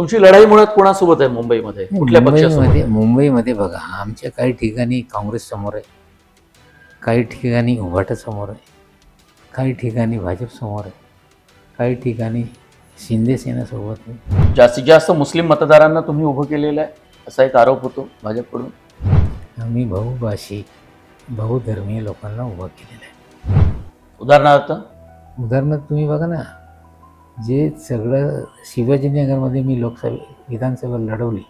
तुमची लढाई मुळात कोणासोबत आहे मुंबईमध्ये? कुठल्या आहे? मुंबईमध्ये बघा आमच्या काही ठिकाणी काँग्रेस समोर आहे. काही ठिकाणी उभाटा समोर आहे. काही ठिकाणी भाजप समोर आहे. काही ठिकाणी शिंदे सेनेसोबत आहे. जास्तीत जास्त मुस्लिम मतदारांना तुम्ही उभं केलेलं आहे असा एक आरोप होतो भाजपकडून. आम्ही बहुभाषिक बहुधर्मीय लोकांना उभं केलेलं आहे. उदाहरणार्थ? उदाहरणार्थ तुम्ही बघा ना जे सगळं शिवाजीनगरमध्ये मी लोकसभा विधानसभा लढवली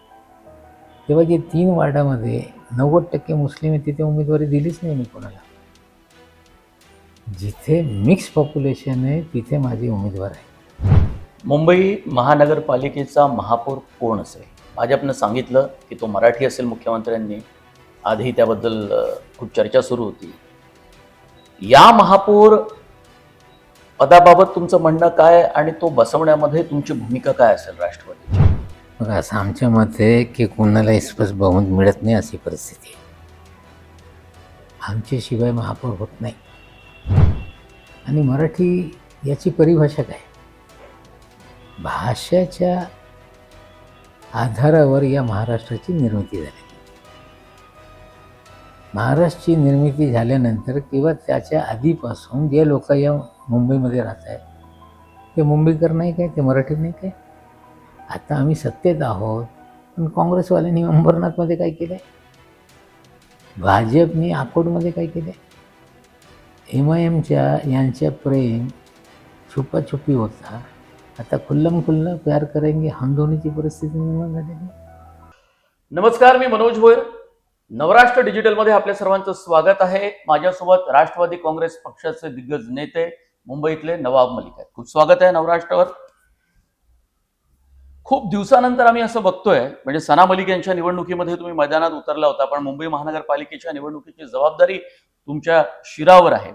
तेव्हा जे तीन वार्डामध्ये नव्वद टक्के मुस्लिम आहे तिथे उमेदवारी दिलीच नाही मी कोणाला. जिथे मिक्स पॉप्युलेशन आहे तिथे माझी उमेदवार आहे मुंबई महानगरपालिकेचा महापौर कोण असेल? भाजपनं सांगितलं की तो मराठी असेल मुख्यमंत्र्यांनी. आधी त्याबद्दल खूप चर्चा सुरू होती. या महापौर पदाबाबत तुमचं म्हणणं काय आणि तो बसवण्यामध्ये तुमची भूमिका काय असेल राष्ट्रवादीची? बघा असं आमच्या मते की कोणाला स्पष्ट बहुमत मिळत नाही अशी परिस्थिती आमच्याशिवाय महापौर होत नाही. आणि मराठी याची परिभाषा काय? भाषेच्या आधारावर या महाराष्ट्राची निर्मिती झाली. महाराष्ट्राची निर्मिती झाल्यानंतर किंवा त्याच्या आधीपासून जे लोक या मुंबईमध्ये राहत आहे. ते मुंबईकर नाही काय ते मराठी नाही काय? आता आम्ही सत्तेत आहोत पण काँग्रेसवाल्यांनी अंबरनाथमध्ये काय केलं आहे भाजपने अकोटमध्ये काय केलं आहे एम आय एमच्या यांच्या प्रेम छुपाछुपी होता. आता खुल्लम खुल्ला प्यार करेंगे हम दोन्हीची परिस्थिती निर्माण झालेली नमस्कार मी मनोज भोयर नवराष्ट्र डिजिटलमध्ये आपल्या सर्वांचं स्वागत आहे. माझ्यासोबत राष्ट्रवादी काँग्रेस पक्षाचे दिग्गज नेते मुंबईतले नवाब मलिक आहेत. खूप स्वागत आहे नवराष्ट्रावर खूप दिवसानंतर आम्ही असं बघतोय म्हणजे सना मलिक यांच्या निवडणुकीमध्ये तुम्ही मैदानात उतरला होता पण मुंबई महानगरपालिकेच्या निवडणुकीची जबाबदारी तुमच्या शिरावर आहे.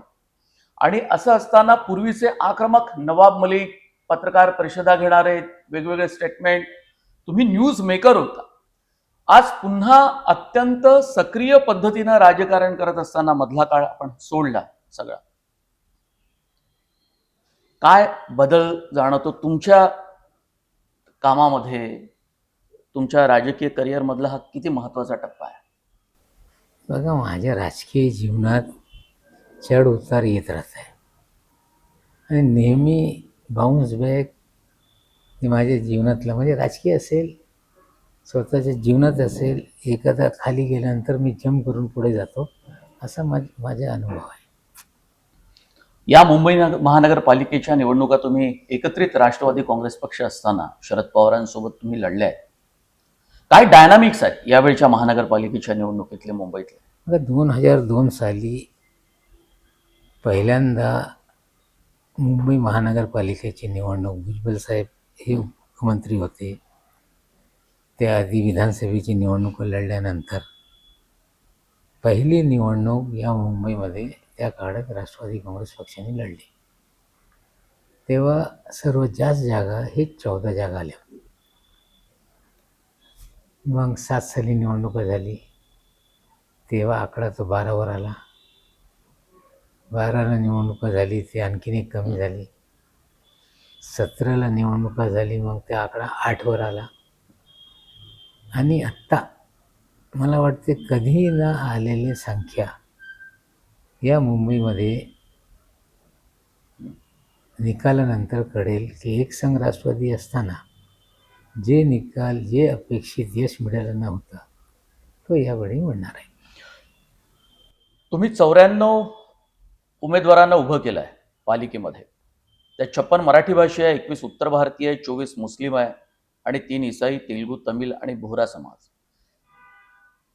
आणि असं असताना पूर्वीचे आक्रमक नवाब मलिक पत्रकार परिषदा घेणारे वेगवेगळे स्टेटमेंट तुम्ही न्यूज मेकर होता. आज पुन्हा अत्यंत सक्रिय पद्धतीनं राजकारण करत असताना मधला काळ आपण सोडला सगळा. काय बदल जाणवतो तुमच्या कामामध्ये? तुमच्या राजकीय करिअरमधला हा किती महत्त्वाचा टप्पा आहे? बघा माझ्या राजकीय जीवनात चढ उतार येत राहत आहे. आणि नेहमी बाउन्स बॅक हे माझ्या जीवनातलं म्हणजे राजकीय असेल स्वतःच्या जीवनात असेल एखादा खाली गेल्यानंतर मी जम करून पुढे जातो असा माझ माझा अनुभव आहे. या मुंबई महानगरपालिकेच्या निवडणुका तुम्ही एकत्रित राष्ट्रवादी काँग्रेस पक्ष असताना शरद पवारांसोबत तुम्ही लढल्या आहेत. काय डायनामिक्स आहेत यावेळच्या महानगरपालिकेच्या निवडणुकीतले मुंबईतले? दोन हजार दोन साली पहिल्यांदा मुंबई महानगरपालिकेची निवडणूक भुजबल साहेब हे मुख्यमंत्री होते. त्याआधी विधानसभेची निवडणूक लढल्यानंतर पहिली निवडणूक या मुंबईमध्ये त्या काळात राष्ट्रवादी काँग्रेस पक्षाने लढली. तेव्हा सर्वात जास्त जागा हे चौदा जागा आल्या. मग सात साली निवडणुका झाली. तेव्हा आकडा तो बारावर आला. बाराला निवडणुका झाली ते आणखीन एक कमी झाली. सतराला निवडणुका झाली मग ते आकडा आठवर आला. आणि आत्ता मला वाटते कधी न आलेली संख्या या मुंबईमध्ये निकालानंतर कळेल की एक संघ राष्ट्रवादी असताना जे निकाल जे अपेक्षित यश मिळालं नव्हतं तो यावेळी मिळणार आहे. तुम्ही चौऱ्याण्णव उमेदवारांना उभं केलं आहे पालिकेमध्ये. त्या छप्पन मराठी भाषी आहे एकवीस उत्तर भारतीय आहे चोवीस मुस्लिम आहे आणि तीन इसाई तेलगू तमिळ आणि बोहरा समाज.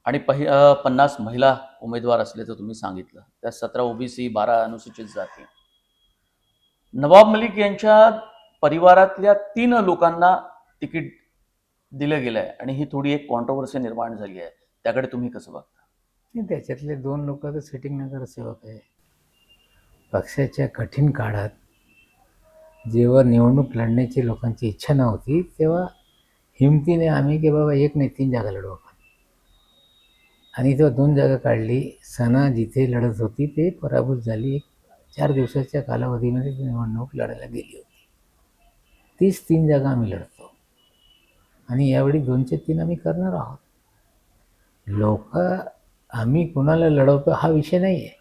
आणि पहि पन्नास महिला उमेदवार असल्याचं तुम्ही सांगितलं. त्या सतरा ओबीसी बारा अनुसूचित जाती. नवाब मलिक यांच्या परिवारातल्या तीन लोकांना तिकीट दिलं गेलं आहे आणि ही थोडी एक कॉन्ट्रोवर्सी निर्माण झाली आहे. त्याकडे तुम्ही कसं बघता? त्याच्यातले दोन लोक तर सिटिंग नगरसेवक आहे. पक्षाच्या कठीण काळात जेव्हा निवडणूक लढण्याची लोकांची इच्छा नव्हती तेव्हा हिमतीने आम्ही की बाबा एक नाही तीन जागा लढू आणि तेव्हा दोन जागा काढली. सणा जिथे लढत होती ते पराभूत झाली. एक चार दिवसाच्या कालावधीमध्ये ती निवडणूक लढायला गेली होती. तीच तीन जागा आम्ही लढतो. आणि यावेळी दोनशे तीन आम्ही करणार आहोत. लोक आम्ही कुणाला लढवतो हा विषय नाही आहे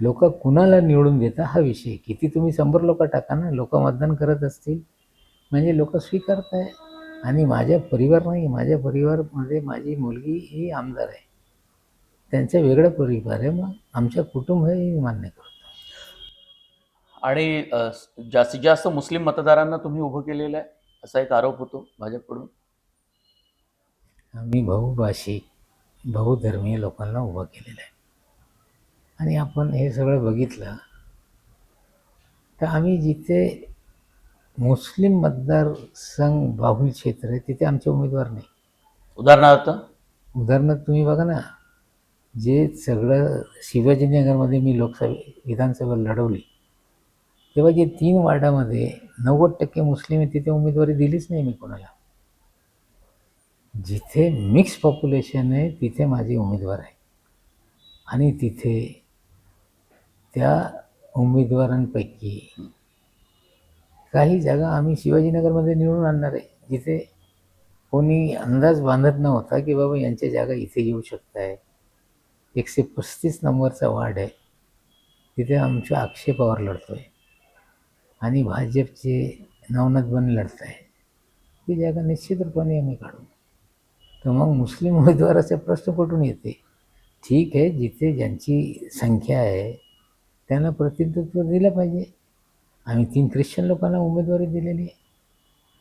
लोक कुणाला निवडून देता हा विषय. किती तुम्ही शंभर लोक टाका ना लोक मतदान करत असतील. म्हणजे लोक स्वीकारत आहे आणि माझ्या परिवार नाही माझ्या परिवारमध्ये माझी मुलगी ही आमदार आहे. त्यांचा वेगळा परिवार आहे मग आमच्या कुटुंब हे मान्य करतो आणि जास्तीत जास्त मुस्लिम मतदारांना तुम्ही उभं केलेलं आहे असा एक आरोप होतो भाजपकडून? आम्ही बहुभाषिक बहुधर्मीय लोकांना उभं केलेलं आहे. आणि आपण हे सगळं बघितलं तर आम्ही जिथे मुस्लिम मतदारसंघ बाहुल क्षेत्र आहे तिथे आमचे उमेदवार नाही. उदाहरणार्थ? उदाहरणार्थ तुम्ही बघा ना जे सगळं शिवाजीनगरमध्ये मी लोकसभे विधानसभा लढवली तेव्हा जे तीन वार्डामध्ये नव्वद टक्के मुस्लिम आहे तिथे उमेदवारी दिलीच नाही मी कोणाला. जिथे मिक्स पॉप्युलेशन आहे तिथे माझे उमेदवार आहे. आणि तिथे त्या उमेदवारांपैकी काही जागा आम्ही शिवाजीनगरमध्ये निवडून आणणार आहे जिथे कोणी अंदाज बांधत नव्हता की बाबा यांच्या जागा इथे येऊ शकत आहे एकशे पस्तीस नंबरचा वार्ड आहे. तिथे आमच्या अक्षय पवार लढतो आहे आणि भाजपचे नवनाथ बन लढत आहे ती जागा निश्चितरूपाने आम्ही काढू. तर मग मुस्लिम उमेदवाराचा प्रश्न कुठून येते. ठीक आहे जिथे ज्यांची संख्या आहे त्यांना प्रतिनिधित्व दिलं पाहिजे. आम्ही तीन ख्रिश्चन लोकांना उमेदवारी दिलेली आहे.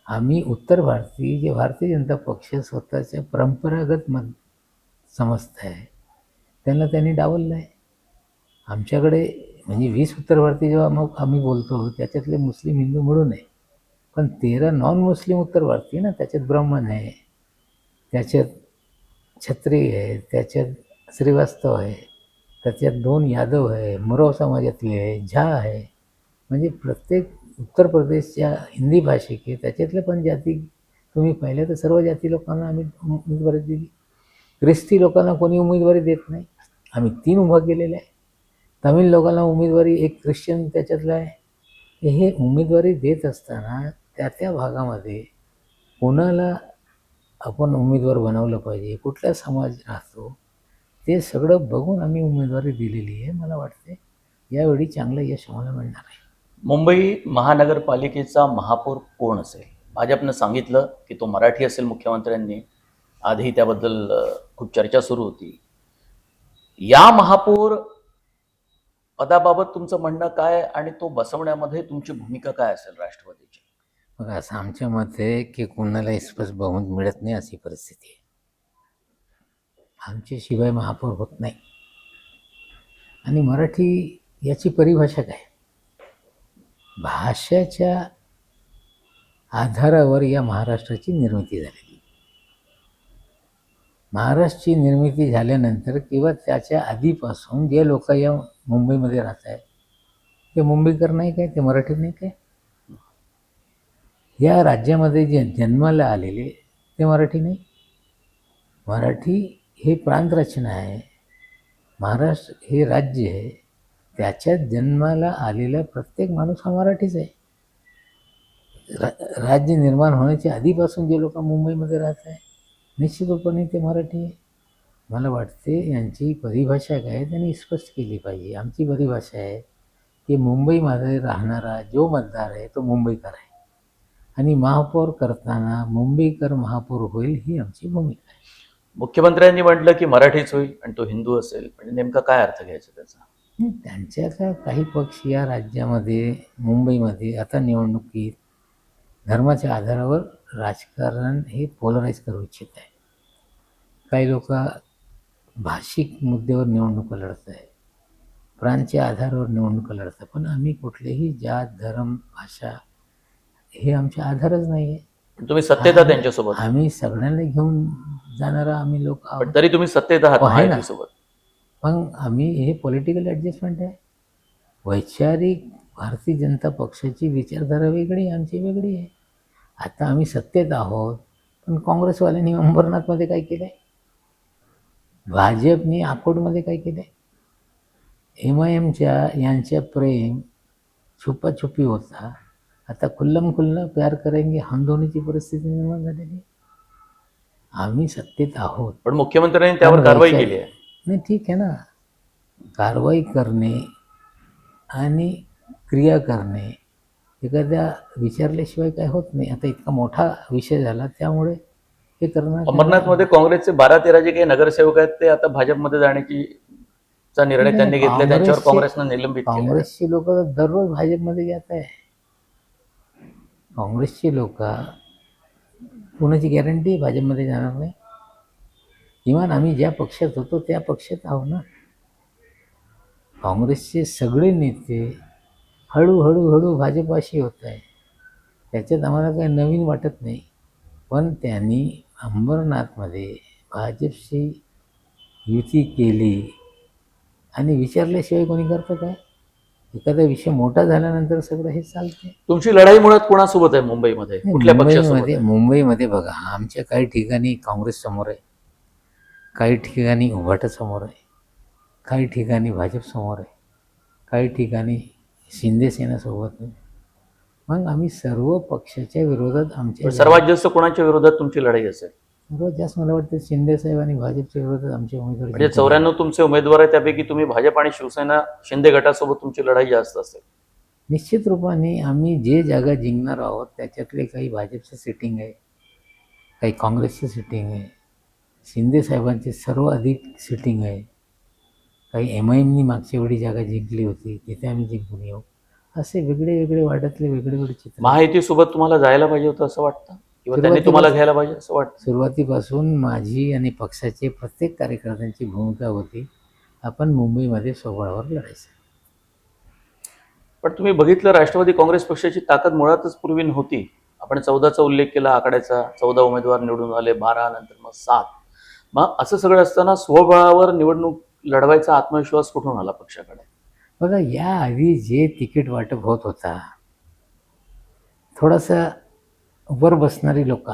आम्ही उत्तर भारतीय जे भारतीय जनता पक्ष स्वतःच्या परंपरागत मत समजत आहे त्यांना त्यांनी डावललं आहे आमच्याकडे म्हणजे वीस उत्तर भारतीय जेव्हा मग आम्ही बोलतो त्याच्यातले मुस्लिम हिंदू मिळून आहे पण तेरा नॉन मुस्लिम उत्तर भारतीय ना त्याच्यात ब्राह्मण आहे त्याच्यात छत्री आहे त्याच्यात श्रीवास्तव आहे त्याच्यात दोन यादव आहे मुरव समाजातले आहे झा आहे म्हणजे प्रत्येक उत्तर प्रदेशच्या हिंदी भाषिक आहे त्याच्यातल्या पण जाती तुम्ही पाहिल्या तर सर्व जाती लोकांना आम्ही उमेदवारी दिली. ख्रिस्ती लोकांना कोणी उमेदवारी देत नाही. आम्ही तीन उभा केलेल्या आहे. तमिळ लोकांना उमेदवारी एक ख्रिश्चन त्याच्यातला आहे. हे उमेदवारी देत असताना त्या त्या भागामध्ये कोणाला आपण उमेदवार बनवलं पाहिजे कुठला समाज राहतो ते सगळं बघून आम्ही उमेदवारी दिलेली आहे मला वाटते यावेळी चांगलं यश आम्हाला मिळणार आहे. मुंबई महानगरपालिकेचा महापौर कोण असेल? भाजपनं सांगितलं की तो मराठी असेल मुख्यमंत्र्यांनी. आधी त्याबद्दल खूप चर्चा सुरू होती. या महापौर पदाबाबत तुमचं म्हणणं काय आणि तो बसवण्यामध्ये तुमची भूमिका काय असेल राष्ट्रवादीची? बघा असं आमच्या मते की कोणाला स्पष्ट बहुमत मिळत नाही अशी परिस्थिती आहे. आमच्याशिवाय महापौर होत नाही. आणि मराठी याची परिभाषा काय? भाषेच्या आधारावर या महाराष्ट्राची निर्मिती झालेली. महाराष्ट्राची निर्मिती झाल्यानंतर किंवा त्याच्या आधीपासून जे लोक या मुंबईमध्ये राहत आहेत ते मुंबईकर नाही काय? ते मराठी नाही काय? या राज्यामध्ये जे जन्माला आलेले ते मराठी नाही? मराठी हे प्रांतरचना आहे. महाराष्ट्र हे राज्य आहे. त्याच्यात जन्माला आलेला प्रत्येक माणूस हा मराठीच आहे. रा राज्य निर्माण होण्याच्या आधीपासून जे लोक मुंबईमध्ये राहत आहे निश्चितपणे ते मराठी आहे. मला वाटते यांची परिभाषा काय आहे त्यांनी स्पष्ट केली पाहिजे. आमची परिभाषा आहे की मुंबईमध्ये राहणारा जो मतदार आहे तो मुंबईकर आहे. आणि महापौर करताना मुंबईकर महापौर होईल ही आमची भूमिका आहे. मुख्यमंत्र्यांनी म्हटलं की मराठीच होईल आणि तो हिंदू असेल. म्हणजे नेमका काय अर्थ घ्यायचा त्याचा? नाही, त्यांच्याचा काही पक्ष या राज्यामध्ये मुंबईमध्ये आता निवडणुकीत धर्माच्या आधारावर राजकारण हे पोलराईज करू इच्छित आहे. काही लोक भाषिक मुद्द्यावर निवडणुका लढत आहे प्रांतच्या आधारावर निवडणुका लढतात पण आम्ही कुठलेही जात धर्म भाषा हे आमचे आधारच नाही आहे तुम्ही सत्तेत आहात त्यांच्यासोबत. आम्ही सगळ्यांना घेऊन जाणारा आम्ही लोक तरी तुम्ही सत्तेत आहात हो, आहे. महायुतीसोबत. पण आम्ही हे पॉलिटिकल ॲडजस्टमेंट आहे. वैचारिक भारतीय जनता पक्षाची विचारधारा वेगळी आमची वेगळी आहे. आता आम्ही सत्तेत आहोत पण काँग्रेसवाल्यांनी अंबरनाथमध्ये काय केलं आहे भाजपने अकोटमध्ये काय केलं आहे एम आय एमच्या यांच्या प्रेम छुपाछुपी होता. आता खुल्लम खुल्ला प्यार करेंगे हम दोन्हीची परिस्थिती निर्माण झालेली आम्ही सत्तेत आहोत. पण मुख्यमंत्र्यांनी त्यावर कारवाई केली आहे. नाही ठीक आहे ना. कारवाई करणे आणि क्रिया करणे एखाद्या विचारल्याशिवाय काय होत नाही. आता इतका मोठा विषय झाला त्यामुळे हे करणं अमरनाथमध्ये काँग्रेसचे बारा तेरा जे काही नगरसेवक आहेत ते आता भाजपमध्ये जाण्याची चा निर्णय त्यांनी घेतला त्यांच्यावर काँग्रेसनं निलंबित काँग्रेसची लोक दररोज भाजपमध्ये जात आहे. काँग्रेसची लोक कुणाची गॅरंटी भाजपमध्ये जाणार नाही? किमान आम्ही ज्या पक्षात होतो त्या पक्षात आहो ना. काँग्रेसचे सगळे नेते हळूहळू हळू भाजपाशी होत आहे त्याच्यात आम्हाला काही नवीन वाटत नाही. पण त्यांनी अंबरनाथमध्ये भाजपशी युती केली आणि विचारल्याशिवाय कोणी करतं काय? एखादा विषय मोठा झाल्यानंतर सगळं हे चालते तुमची लढाई मुळात कोणासोबत आहे? मुंबईमध्ये? कुठल्या? मुंबईमध्ये बघा आमच्या काही ठिकाणी काँग्रेस समोर आहे. काही ठिकाणी उभाटा समोर आहे काही ठिकाणी भाजप समोर आहे काही ठिकाणी शिंदे सेनासोबत आहे. मग आम्ही सर्व पक्षाच्या विरोधात आमच्या सर्वात जास्त कोणाच्या विरोधात तुमची लढाई असेल? सर्वात जास्त मला वाटतं शिंदे साहेब आणि भाजपच्या विरोधात आमचे उमेदवार म्हणजे. चौऱ्याण्णव तुमचे उमेदवार आहेत त्यापैकी तुम्ही भाजप आणि शिवसेना शिंदे गटासोबत तुमची लढाई जास्त असेल. निश्चित रूपाने आम्ही जे जागा जिंकणार आहोत त्याच्यातले काही भाजपचं सिटिंग आहे काही काँग्रेसचं सिटिंग आहे शिंदे साहेबांचे सर्व अधिक सिटिंग आहे. काही एम आय एमनी मागच्या वेळी जागा जिंकली होती तिथे आम्ही जिंकून येऊ. असे वेगळे वेगळे वाड्यातले वेगळे वेगळे चित्र. महायुतीसोबत तुम्हाला जायला पाहिजे होतं असं वाटतं? किंवा त्यांनी सुरुवातीला- तुम्हाला घ्यायला पाहिजे असं वाटतं? सुरुवातीपासून माझी आणि पक्षाचे प्रत्येक कार्यकर्त्यांची भूमिका होती. आपण मुंबईमध्ये सोबळावर लढायचं. पण तुम्ही बघितलं राष्ट्रवादी काँग्रेस पक्षाची ताकद मुळातच पूर्वी नव्हती आपण चौदाचा उल्लेख केला आकड्याचा चौदा उमेदवार निवडून आले बारा नंतर मग सात. मग असं सगळं असताना स्वबळावर निवडणूक लढवायचा आत्मविश्वास कुठून आला पक्षाकडे? बघा या आधी जे तिकीट वाटप होत होता थोडंसं वर बसणारी लोक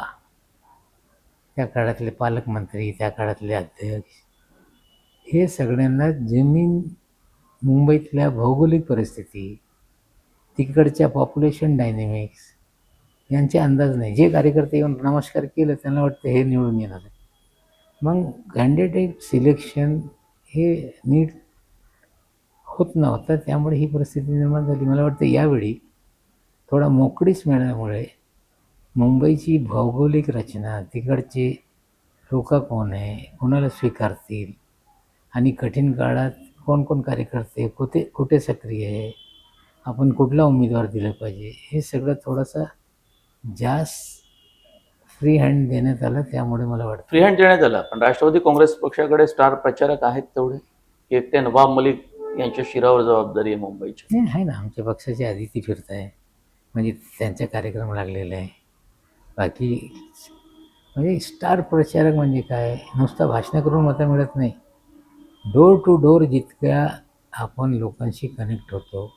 त्या काळातले पालकमंत्री त्या काळातले अध्यक्ष हे सगळ्यांना जमीन मुंबईतल्या भौगोलिक परिस्थिती तिकडच्या पॉप्युलेशन डायनेमिक्स यांचे अंदाज नाही. जे कार्यकर्ते येऊन नमस्कार केलं त्यांना वाटतं हे निवडून येणार आहे. मग कॅन्डिडेट सिलेक्शन हे नीट होत नव्हतं त्यामुळे ही परिस्थिती निर्माण झाली. मला वाटतं यावेळी थोडा मोकळीच मिळाल्यामुळे मुंबईची भौगोलिक रचना तिकडचे लोक कोण आहे कोणाला स्वीकारतील आणि कठीण काळात कोण कोण कार्यकर्ते कुठे कुठे सक्रिय आहे आपण कुठला उमेदवार दिला पाहिजे हे सगळं थोडंसं जास्त फ्री हँड देण्यात आलं त्यामुळे मला वाटतं. फ्री हँड देण्यात आला पण राष्ट्रवादी काँग्रेस पक्षाकडे स्टार प्रचारक आहेत तेवढे. की एकटे नवाब मलिक यांच्या शिरावर जबाबदारी आहे मुंबईची. नाही आहे ना आमच्या पक्षाचे आदिती फिरत आहे म्हणजे त्यांचा कार्यक्रम लागलेला आहे. बाकी म्हणजे स्टार प्रचारक म्हणजे काय? नुसतं भाषणं करून मतं मिळत नाही. डोर टू डोर जितक्या आपण लोकांशी कनेक्ट होतो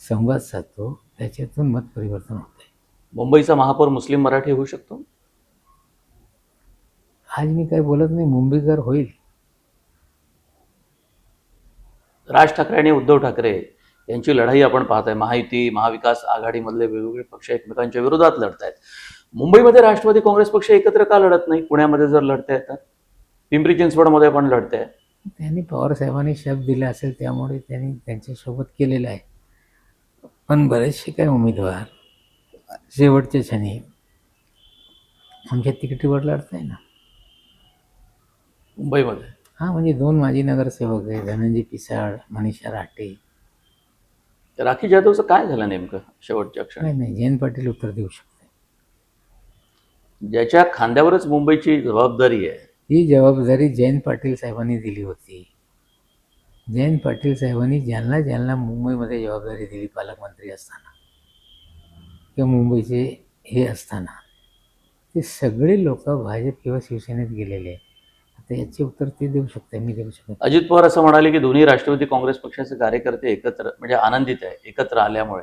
संवाद साधतो त्याच्यातून मत परिवर्तन होतं आहे मुंबईचा महापौर मुस्लिम मराठी होऊ शकतो? आज मी काही बोलत नाही मुंबईकर होईल. राज ठाकरे आणि उद्धव ठाकरे यांची लढाई आपण पाहत आहे महायुती महाविकास आघाडीमधले वेगवेगळे पक्ष एकमेकांच्या विरोधात लढत आहेत. मुंबईमध्ये राष्ट्रवादी काँग्रेस पक्ष एकत्र का लढत नाही? पुण्यामध्ये जर लढते तर? पिंपरी चिंचवडमध्ये पण लढते आहे त्यांनी पवारसाहेबांनी शब्द दिला असेल त्यामुळे त्यांनी त्यांच्यासोबत केलेलं आहे. पण बरेचसे काही उमेदवार शेवटच्या क्षणी आमच्या तिकिटीवर लढत आहे ना. मुंबईमध्ये. हां म्हणजे दोन माजी नगरसेवक आहे धनंजय पिसाळ मनीषा राठे. तर राखी जाधवचं काय झालं नेमकं शेवटच्या क्षणी? नाही नाही जयंत पाटील उत्तर देऊ शकते ज्याच्या खांद्यावरच मुंबईची जबाबदारी आहे. ही जबाबदारी जयंत पाटील साहेबांनी दिली होती. जयंत पाटील साहेबांनी ज्यांना ज्यांना मुंबईमध्ये जबाबदारी दिली पालकमंत्री असताना किंवा मुंबईचे हे असताना ते सगळे लोक भाजप किंवा शिवसेनेत गेलेले आहे आता याचे उत्तर ते देऊ शकते मी देऊ शकत अजित पवार असं म्हणाले की दोन्ही राष्ट्रवादी काँग्रेस पक्षाचे कार्यकर्ते एकत्र म्हणजे आनंदित आहे एकत्र आल्यामुळे.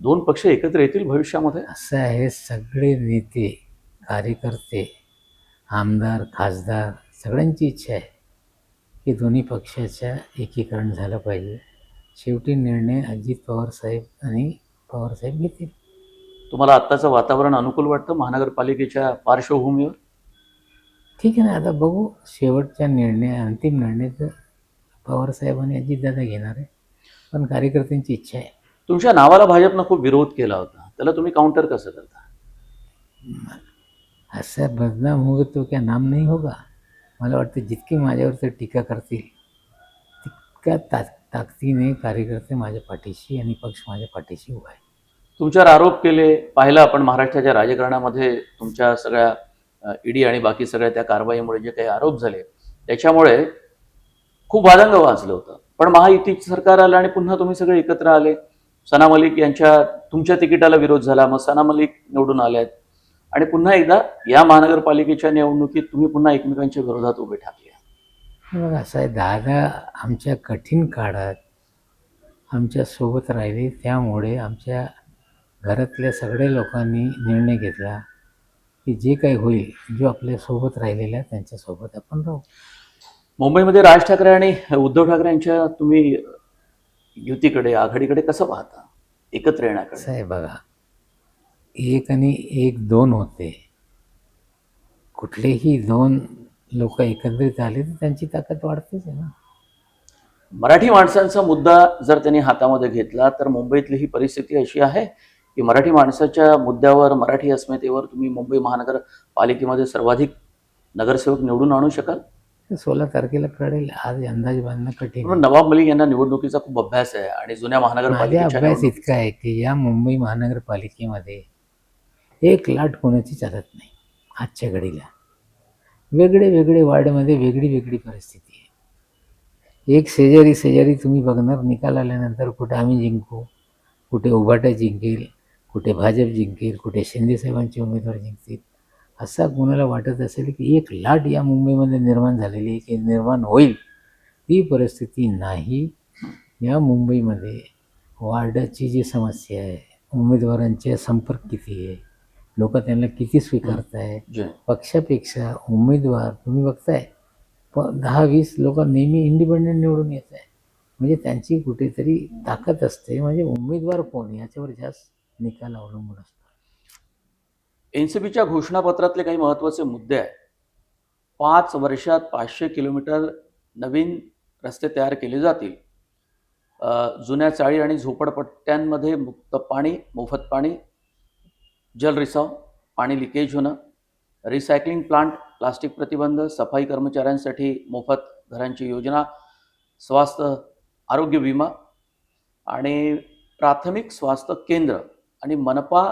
दोन पक्ष एकत्र येतील भविष्यामध्ये? असं आहे सगळे नेते कार्यकर्ते आमदार खासदार सगळ्यांची इच्छा आहे की दोन्ही पक्षाच्या एकीकरण झालं पाहिजे. शेवटी निर्णय अजित पवार साहेब आणि पवार साहेब घेतील. तुम्हाला आत्ताचं वातावरण अनुकूल वाटतं महानगरपालिकेच्या पार्श्वभूमीवर? ठीक आहे ना आता बघू. शेवटच्या निर्णय अंतिम निर्णय तर पवारसाहेबांनी अजितदादा घेणार आहे. पण कार्यकर्त्यांची इच्छा आहे. तुमच्या नावाला भाजपनं खूप विरोध केला होता. त्याला तुम्ही काउंटर कसं करता? ऐसा बदनाम होगा तो क्या नाम नहीं होगा. मला वाटतं जितकी माझ्यावर ते टीका करतील तितक्या ता ताकदीने कार्यकर्ते माझ्या पाठीशी आणि पक्ष माझ्या पाठीशी उभा आहे. तुमच्यावर आरोप केले पाहिलं आपण महाराष्ट्राच्या राजकारणामध्ये तुमच्या सगळ्या ईडी आणि बाकी सगळ्या त्या कारवाईमुळे जे काही आरोप झाले त्याच्यामुळे खूप वादंग वाचलं होतं. पण महायुतीचं सरकार आलं आणि पुन्हा तुम्ही सगळे एकत्र आले. सना मलिक यांच्या तुमच्या तिकिटाला विरोध झाला मग सना मलिक निवडून आल्यात. आणि पुन्हा एकदा या महानगरपालिकेच्या निवडणुकीत तुम्ही पुन्हा एकमेकांच्या विरोधात उभे ठाकले मग असं आहे दादा आमच्या कठीण काळात आमच्यासोबत राहिले त्यामुळे आमच्या घरातल्या सगळ्या लोकांनी निर्णय घेतला. की जे काही होईल जो आपल्यासोबत राहिलेला आहे त्यांच्यासोबत आपण राहू. मुंबईमध्ये राज ठाकरे आणि उद्धव ठाकरे यांच्या तुम्ही युतीकडे आघाडीकडे कसं पाहता? एकत्र येण्याकडे. आहे बघा एक आणि एक दोन होते. कुठलेही दोन लोक एकत्रित आले तर त्यांची ताकद वाढतेच आहे ना. मराठी माणसांचा मुद्दा जर त्यांनी हातामध्ये घेतला तर मुंबईतली ही परिस्थिती अशी आहे की मराठी माणसाच्या मुद्द्यावर मराठी अस्मितेवर तुम्ही मुंबई महानगरपालिकेमध्ये सर्वाधिक नगरसेवक निवडून आणू शकाल? सोळा तारखेला कळेल. आज अंदाज बांधणं कठीण. नवाब मलिक यांना निवडणुकीचा खूप अभ्यास आहे आणि जुन्या माझा महानगरपालिकेच्या अभ्यास इतका आहे की या मुंबई महानगरपालिकेमध्ये एक लाट कोणाची चालत नाही आजच्या घडीला. वेगळे वेगळे वार्डमध्ये वेगळी वेगळी परिस्थिती आहे. एक शेजारी शेजारी तुम्ही बघणार निकाल आल्यानंतर कुठे आम्ही जिंकू कुठे उभाटा जिंकेल कुठे भाजप जिंकेल कुठे शिंदेसाहेबांचे उमेदवार जिंकतील असा कोणाला वाटत असेल की एक लाट या मुंबईमध्ये निर्माण झालेली आहे की निर्माण होईल? ती परिस्थिती नाही. या मुंबईमध्ये वार्डाची जी समस्या आहे उमेदवारांचे संपर्क किती आहे लोक त्यांना किती स्वीकारत आहे पक्षापेक्षा उमेदवार तुम्ही बघताय प दहा वीस लोक नेहमी इंडिपेंडेंट निवडून येत आहे म्हणजे त्यांची कुठेतरी ताकद असते. म्हणजे उमेदवार कोण याच्यावर जास्त निकाल अवलंबून असतो एनसीबीच्या घोषणापत्रातले काही महत्त्वाचे मुद्दे आहेत. पाच वर्षात पाचशे किलोमीटर नवीन रस्ते तयार केले जातील. जुन्या चाळी आणि झोपडपट्ट्यांमध्ये मुक्त पाणी मोफत पाणी जलरिसाव पाणी लिकेज होणं रिसायकलिंग प्लांट प्लास्टिक प्रतिबंध सफाई कर्मचाऱ्यांसाठी मोफत घरांची योजना स्वास्थ्य आरोग्य विमा आणि प्राथमिक स्वास्थ्य केंद्र आणि मनपा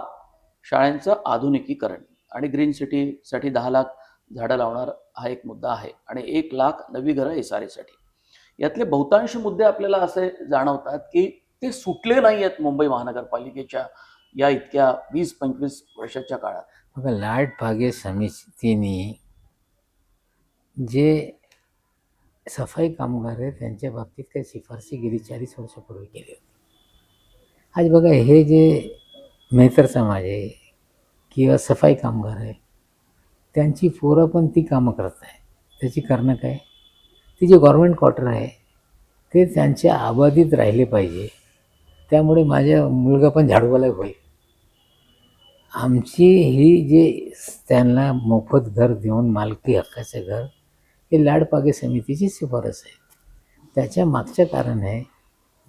शाळांचं आधुनिकीकरण. आणि ग्रीन सिटीसाठी दहा लाख झाडं लावणार हा एक मुद्दा आहे. आणि एक लाख नवी घरं एस आर एसाठी. यातले बहुतांश मुद्दे आपल्याला असे जाणवतात की ते सुटले नाही आहेत मुंबई महानगरपालिकेच्या या इतक्या वीस पंचवीस वर्षाच्या काळात. बघा लाट भागे समितीने जे सफाई कामगार आहेत त्यांच्या बाबतीत काही शिफारसी गेली चाळीस वर्षापूर्वी केली होती. आज बघा हे जे मेहतर समाज आहे किंवा सफाई कामगार आहे त्यांची पोरं पण ती कामं करत आहे त्याची कारणं काय? ती जे गव्हर्मेंट क्वार्टर आहे ते त्यांच्या आबादीत राहिले पाहिजे. त्यामुळे माझ्या मुलगा पण झाडूवाला होईल. आमची ही जे त्यांना मोफत घर देऊन मालकी हक्काचं घर हे लाडपागे समितीची शिफारस आहे. त्याच्या मागचं कारण आहे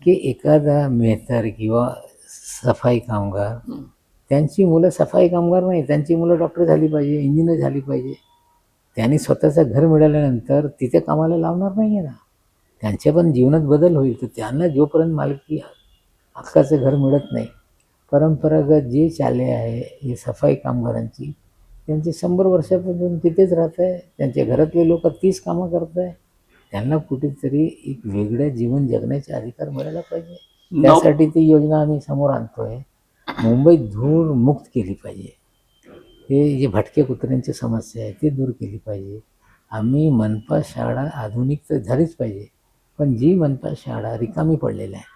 की एखादा मेहतर किंवा सफाई कामगार. त्यांची मुलं सफाई कामगार नाही त्यांची मुलं डॉक्टर झाली पाहिजे इंजिनियर झाली पाहिजे. त्यांनी स्वतःचं घर मिळाल्यानंतर तिथे कामाला लावणार नाही आहे ना. त्यांच्या पण जीवनात बदल होईल तर त्यांना जोपर्यंत मालकी हक्काचं घर मिळत नाही परंपरागत जे चाले आहे ही सफाई कामगारांची त्यांचे शंभर वर्षापासून तिथेच राहत आहे त्यांच्या घरातले लोक तीच कामं करत आहे त्यांना कुठेतरी एक वेगळं जीवन जगण्याचे अधिकार मिळायला पाहिजे. त्यासाठी ती योजना आम्ही समोर आणतोय. मुंबई धूळ मुक्त केली पाहिजे. हे जे भटके कुत्र्यांची समस्या आहे ती दूर केली पाहिजे. आम्ही मनपा शाळा आधुनिक तर झालीच पाहिजे पण जी मनपा शाळा रिकामी पडलेल्या आहे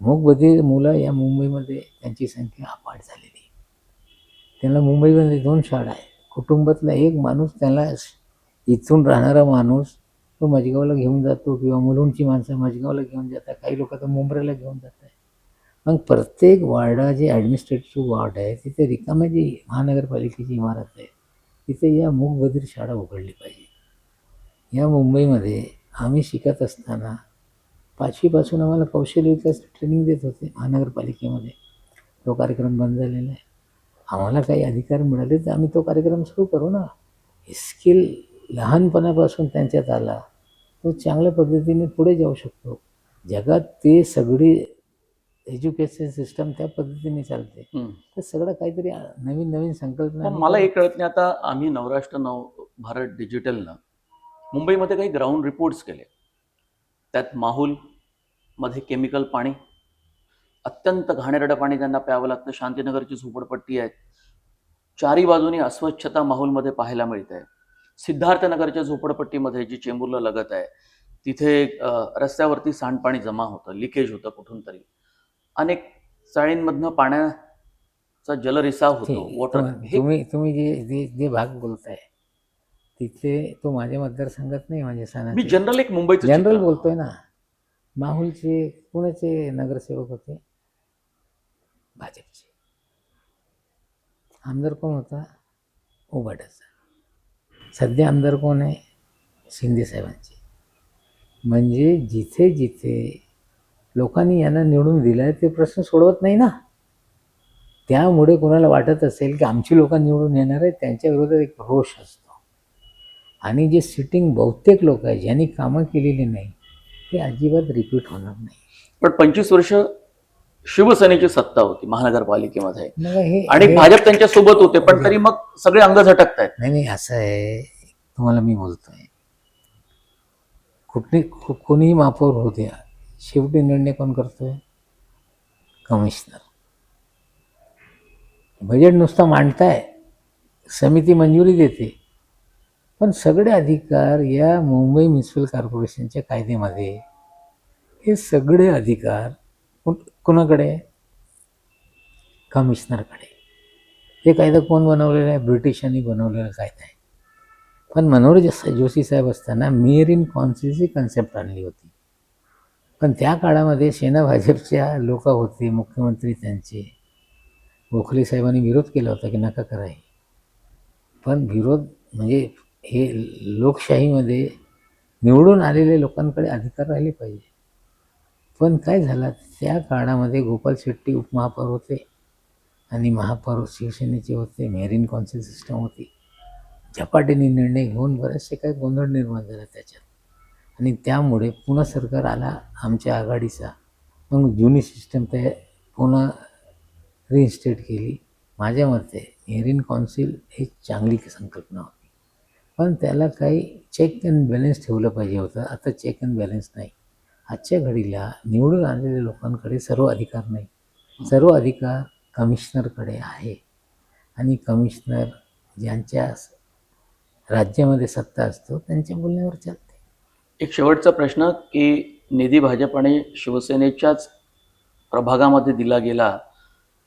मूकबधीर मुलं या मुंबईमध्ये त्यांची संख्या अपाट झालेली आहे. त्यांना मुंबईमध्ये दोन शाळा आहे कुटुंबातला एक माणूस त्यांना इथून राहणारा माणूस तो मजगावला घेऊन जातो किंवा मुलुंडची माणसं मजगावला घेऊन जातात. काही लोक तर मुंबईला घेऊन जातात मग प्रत्येक वार्डा जे ॲडमिनिस्ट्रेटिव्ह वार्ड आहे तिथे रिकाम्या जी महानगरपालिकेची इमारत आहे. तिथे या मूकबधीर शाळा उघडली पाहिजे. या मुंबईमध्ये आम्ही शिकत असताना पाचवीपासून आम्हाला कौशल्य विकास ट्रेनिंग देत होते महानगरपालिकेमध्ये. तो कार्यक्रम बंद झालेला आहे. आम्हाला काही अधिकार मिळाले तर आम्ही तो कार्यक्रम सुरू करू ना. स्किल लहानपणापासून त्यांच्यात आला. तो चांगल्या पद्धतीने पुढे जाऊ शकतो. जगात ते सगळी एज्युकेशन सिस्टम त्या पद्धतीने चालते. तर सगळं काहीतरी नवीन नवीन संकल्पना मला एक कळत नाही. आता आम्ही नवराष्ट्र नव भारत डिजिटलनं मुंबईमध्ये काही ग्राउंड रिपोर्ट्स केले. त्यात माहूल मध्ये केमिकल पाणी अत्यंत घाणेरडं पाणी त्यांना प्यावं लागतं. शांतीनगरची झोपडपट्टी आहे चारी बाजूनी अस्वच्छता माहूलमध्ये पाहायला मिळते. सिद्धार्थनगरच्या झोपडपट्टीमध्ये जी चेंबूरला लगत आहे तिथे रस्त्यावरती सांडपाणी जमा होतं लिकेज होतं कुठून तरी. अनेक चाळींमधनं पाण्याचा जलरिसाव होतो. वॉटर. तुम्ही तुम्ही जे जे भाग बोलताय तिथे तो माझ्या मतदारसंघात नाही म्हणजे मी सणाचे जनरल एक मुंबईचं जनरल बोलतोय ना. माहुलचे पुण्याचे नगरसेवक होते. भाजपचे. आमदार कोण होता? उबाटाचा सध्या आमदार कोण आहे? शिंदे साहेबांचे. म्हणजे जिथे जिथे लोकांनी यांना निवडून दिलं आहे ते प्रश्न सोडवत नाही ना. त्यामुळे कोणाला वाटत असेल की आमची लोक निवडून येणार आहेत त्यांच्या विरोधात एक रोष असतो. आणि जे सिटिंग बहुतेक लोक आहेत ज्यांनी कामं केलेली नाही ते अजिबात रिपीट होणार नाही. पण पंचवीस वर्ष शिवसेनेची सत्ता होती महानगरपालिकेमध्ये. आणि भाजप त्यांच्यासोबत होते पण तरी मग सगळे अंग झटकतायत. नाही नाही असं आहे. तुम्हाला मी बोलतोय. कुठली कोणीही महापौर होऊ द्या. शेवटी निर्णय कोण करतोय? कमिशनर. बजेट नुसतं मांडताय. समिती मंजुरी देते. पण सगळे अधिकार या मुंबई म्युन्सिपल कॉर्पोरेशनच्या कायद्यामध्ये. हे सगळे अधिकार कोणाकडे कमिशनरकडे. हे कायदा कोण बनवलेला आहे? ब्रिटिशांनी बनवलेला कायदा आहे. पण मनोहर जोशी साहेब असताना मेअर इन कॉन्सिलची कन्सेप्ट आणली होती. पण त्या काळामध्ये सेना भाजपच्या लोक होते मुख्यमंत्री त्यांचे. गोखले साहेबांनी विरोध केला होता की नका करा हे. पण विरोध म्हणजे हे लोकशाहीमध्ये निवडून आलेल्या लोकांकडे अधिकार राहिले पाहिजे. पण काय झालं? त्या काळामध्ये गोपाल शेट्टी उपमहापौर होते आणि महापौर शिवसेनेचे होते मेरीन कॉन्सिल सिस्टम होती. झपाट्याने निर्णय घेऊन बरेचसे काही गोंधळ निर्माण झाला त्याच्यात. आणि त्यामुळे पुन्हा सरकार आला आमच्या आघाडीचा. मग जुनी सिस्टम त्या पुन्हा रिइन्स्टेट केली. माझ्या मते मेरीन कॉन्सिल ही चांगली संकल्पना होती. पण त्याला काही चेक अँड बॅलन्स ठेवलं पाहिजे होतं. आता चेक अँड बॅलन्स नाही. आजच्या घडीला निवडून आलेल्या लोकांकडे सर्व अधिकार नाही. सर्व अधिकार कमिशनरकडे आहे. आणि कमिशनर ज्यांच्या राज्यामध्ये सत्ता असतो त्यांच्या बोलण्यावर चालते. एक शेवटचा प्रश्न की निधी भाजप आणि शिवसेनेच्याच प्रभागामध्ये दिला गेला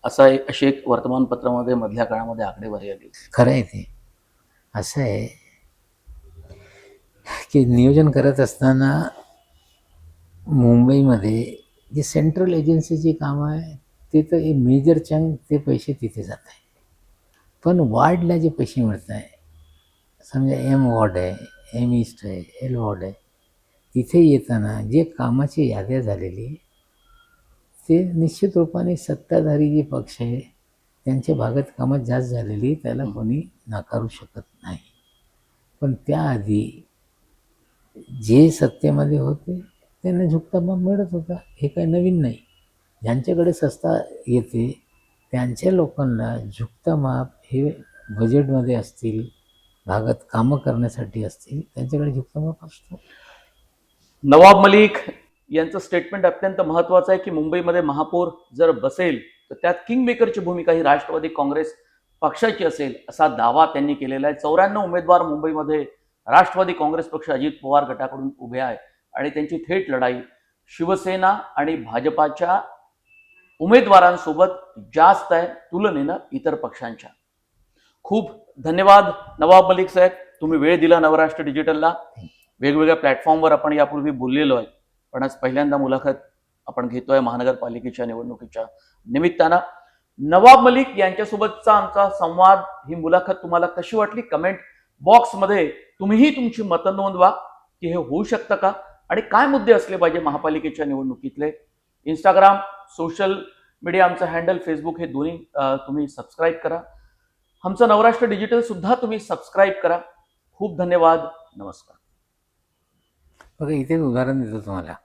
असा एक अशी एक वर्तमानपत्रामध्ये मधल्या काळामध्ये आकडेवारी आली. खरं आहे ते. असं आहे की नियोजन करत असताना मुंबईमध्ये जे सेंट्रल एजन्सीची कामं आहे ते तर हे मेजर चंग ते पैसे तिथे जात आहे. पण वार्डला जे पैसे मिळत आहे समजा एम वॉर्ड आहे एम ईस्ट आहे एल वॉर्ड आहे तिथे येताना जे कामाची याद्या झालेली ते निश्चित रूपाने सत्ताधारी जे पक्ष आहे त्यांच्या भागात कामात जास्त झालेली त्याला कोणी नाकारू शकत नाही. पण त्याआधी जे सत्तेमध्ये होते त्यांना झुकताबा मिळत होता. हे काही नवीन नाही. ज्यांच्याकडे सस्ता येते त्यांच्या लोकांना झुकता माप हे बजेटमध्ये असतील भागात कामं करण्यासाठी असतील त्यांच्याकडे झुकता माप असतो नवाब मलिक यांचं स्टेटमेंट अत्यंत महत्वाचं आहे की मुंबईमध्ये महापौर जर बसेल तर त्यात किंगमेकरची भूमिका ही राष्ट्रवादी काँग्रेस पक्षाची असेल असा दावा त्यांनी केलेला आहे. चौऱ्याण्णव उमेदवार मुंबईमध्ये राष्ट्रवादी काँग्रेस पक्ष अजित पवार गटाकडून उभे आहे. आणि त्यांची थेट लढाई शिवसेना आणि भाजपाच्या उमेदवारांसोबत जास्त आहे तुलनेनं इतर पक्षांच्या. खूप धन्यवाद नवाब मलिक साहेब. तुम्ही वेळ दिला नवराष्ट्र डिजिटलला. वेगवेगळ्या प्लॅटफॉर्मवर आपण यापूर्वी बोललेलो आहे. पण आज पहिल्यांदा मुलाखत आपण घेतोय महानगरपालिकेच्या निवडणुकीच्या निमित्तानं. नवाब मलिक यांच्यासोबतचा आमचा संवाद ही मुलाखत तुम्हाला कशी वाटली? कमेंट बॉक्समध्ये तुम्हीही तुमची मतं नोंदवा की हे होऊ शकतं का? आणि काय मुद्दे असले पाहिजे महापालिकेच्या निवडणुकीतले? इंस्टाग्राम सोशल मीडिया आमचं हँडल फेसबुक हे दोन्ही तुम्ही सबस्क्राईब करा. आमचं नवराष्ट्र डिजिटल सुद्धा तुम्ही सबस्क्राईब करा. खूप धन्यवाद. नमस्कार. बघा इथे उदाहरण देतो तुम्हाला.